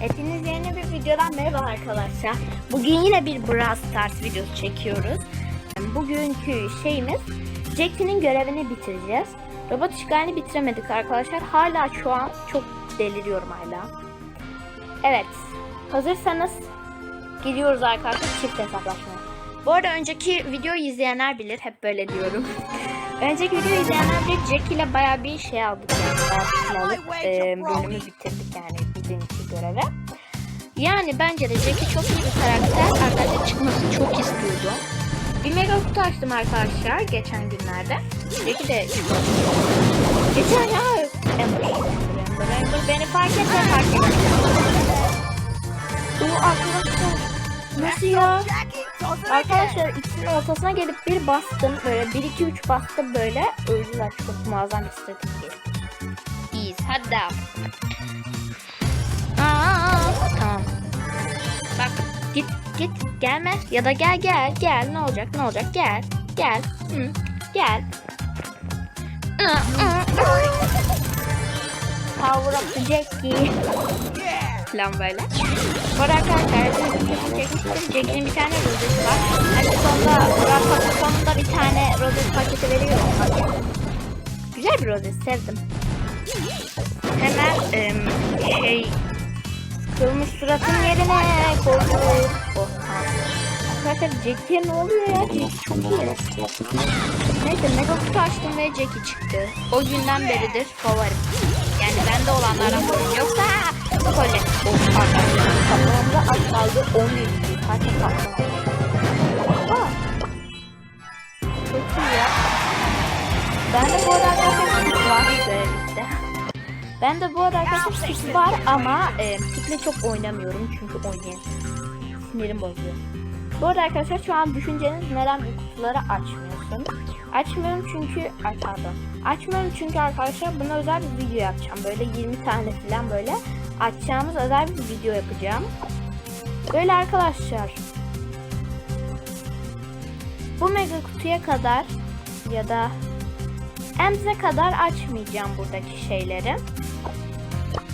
Hepiniz yeni bir videodan merhaba arkadaşlar. Bugün yine bir Brawl Stars videosu çekiyoruz. Bugünkü şeyimiz Jackie'nin görevini bitireceğiz. Robot işgalini bitiremedik arkadaşlar. Hala şu an çok deliriyorum hala. Evet. Hazırsanız gidiyoruz arkadaşlar çift hesaplaşmaya. Bu arada önceki videoyu izleyenler bilir. Hep böyle diyorum. önceki videoyu izleyenler bilir. Jackie ile baya bir şey aldık. Yani, alıp, e, bölümü bitirdik yani bugünkü göreve. Yani bence de Jackie çok iyi bir karakter. Arkadaşlar çıkmasını çok istiyordum. Bir mega kutu açtım arkadaşlar geçen günlerde. Jackie de Geçen ya. Ember, Ember beni fark etme fark etme. Nasıl ya? Arkadaşlar ikisinin ortasına gelip bir bastım böyle 1 2 3 bastım böyle öldüler çok muazzam bir strateji. İyiyiz hadi. Aa, tamam. Bak git git gelme ya da gel gel gel ne olacak ne olacak gel gel Hı, gel. Power up the Jackie. Falan böyle. Arada arkadaşlar. Jackie'nin bir tane rozeti var. Hani sonunda Pakı sonunda bir tane rozet paketi veriyor. Güzel bir rozet sevdim. Hemen em, şey sıkılmış suratın yerine koydum. Oh. Arkadaşlar Jackie'ye ne oluyor ya? Jackie çok iyi. Neyse mega kutu açtım ve Jackie çıktı. O günden beridir favorim. Yani bende olanlardan favorim. Yoksa kolye. Oh arkadaşlar kapağımda az kaldı 10 bin. Kaç? Aa. Çok iyi ya. Ben de bu arada arkadaşlar stick var böylelikle. Ben de bu arada arkadaşlar stick var ama e, stickle çok oynamıyorum çünkü oynayayım. Sinirim bozuyor. Bu arada arkadaşlar şu an düşünceniz neden bu kutuları açmıyorsun? Açmıyorum çünkü ay pardon. Açmıyorum çünkü arkadaşlar buna özel bir video yapacağım. Böyle 20 tane falan böyle açacağımız özel bir video yapacağım. Böyle arkadaşlar. Bu mega kutuya kadar ya da Emze kadar açmayacağım buradaki şeyleri.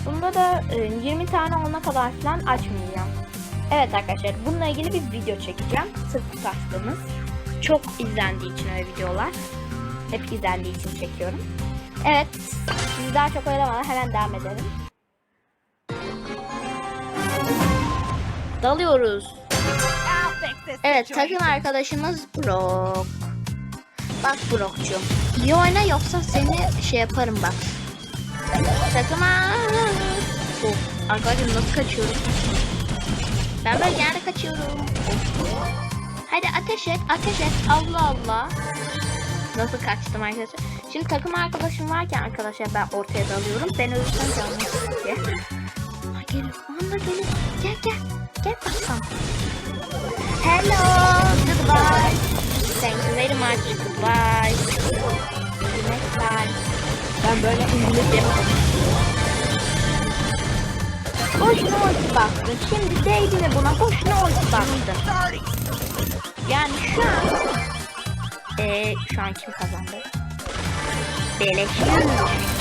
Bunda da e, 20 tane olana kadar falan açmayacağım. Evet arkadaşlar bununla ilgili bir video çekeceğim. Sırf kutu açtığımız. Çok izlendiği için öyle videolar. Hep izlendiği için çekiyorum. Evet sizi daha çok oynamadan hemen devam edelim. Dalıyoruz. Evet takım arkadaşımız Brock. Bak Brock'cum. İyi oyna yoksa seni şey yaparım bak. Takıma. Of, arkadaşım nasıl kaçıyorum? Ben böyle yerde kaçıyorum. Hadi ateş et, ateş et. Allah Allah. Nasıl kaçtım arkadaşlar? Şimdi takım arkadaşım varken arkadaşlar ben ortaya dalıyorum. Ben ölürsem canım diye. Ha geliyor. Anda geliyor. Gel gel. Gel bakalım. Hello. Goodbye. Thank you very much. Goodbye. Next time. Ben böyle İngilizce Boşuna ulti bastın. Şimdi değdi mi buna? Boşuna ulti bastın. Yani şu an... Eee şu an kim kazandı? Beleş.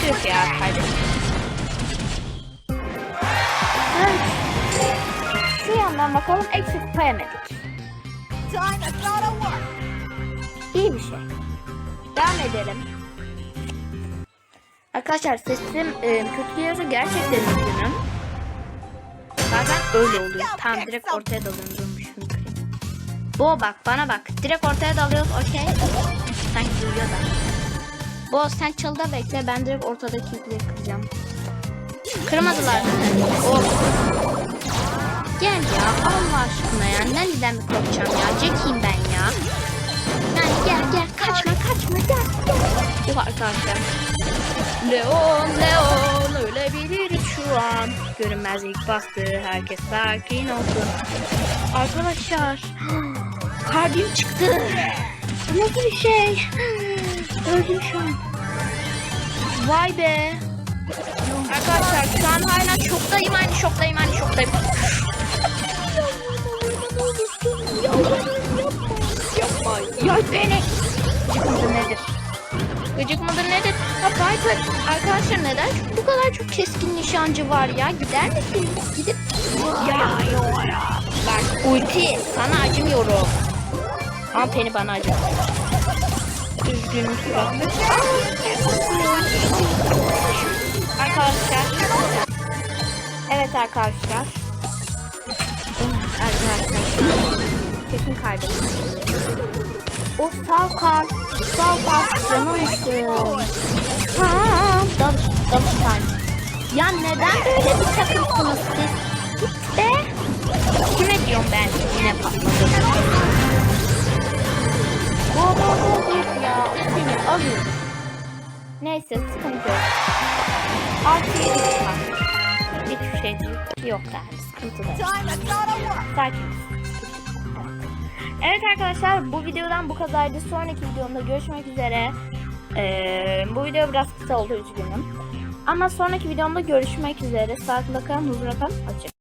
Tüh ya kaybettim. Yandan bakalım eksik koyamadık. İyi bir şey. Devam edelim. Arkadaşlar sesim e, kötü geliyorsa gerçekten üzgünüm. Bazen öyle oluyor. Tam direkt ortaya dalıyorum. Durmuş şunu kırayım. Bo bak bana bak. Direkt ortaya dalıyoruz okey. Sanki duyuyor da. Bo sen çalıda bekle. Ben direkt ortadaki yükleri kıracağım. Kırmadılar? Oh. Gel ya Allah aşkına ya. Nereden mi korkacağım ya? Jackie'yim ben ya. Yani gel gel kaçma kaçma gel gel. Bu arkadaşlar. Leon Leon ölebilir şu an. Görünmezlik bastı. Herkes sakin olsun. Arkadaşlar. Kalbim çıktı. Bu nasıl bir şey? Öldüm şu an. Vay be. Arkadaşlar şu an hala şoktayım aynı şoktayım aynı şoktayım. Yapma. Ya beni. Gıcık mıdır nedir? Gıcık mıdır nedir? Ya Piper arkadaşlar neden bu kadar çok keskin nişancı var ya? Gider misiniz? Gidip ya. Bak ulti sana acımıyorum. Ama Penny bana acıyor. Üzgünüm. Arkadaşlar. Evet arkadaşlar. Arkadaşlar. Kesin kaybettim. O sağ kal. Sağ kal. Canımsın. Ha, dal, dalıştan. Ya neden böyle bir takımsınız siz? Git be. Kime diyorum ben? Yine patladım. Go go go ya. Seni alıyorum. Neyse sıkıntı yok. Artı yedi çıkar. Hiçbir şey. Yok yani sıkıntı da. Sakiniz. Evet arkadaşlar bu videodan bu kadardı. Sonraki videomda görüşmek üzere. Ee, bu video biraz kısa oldu üzgünüm. Ama sonraki videomda görüşmek üzere. Sağlıkla kalın, huzura kalın. Hoşçakalın.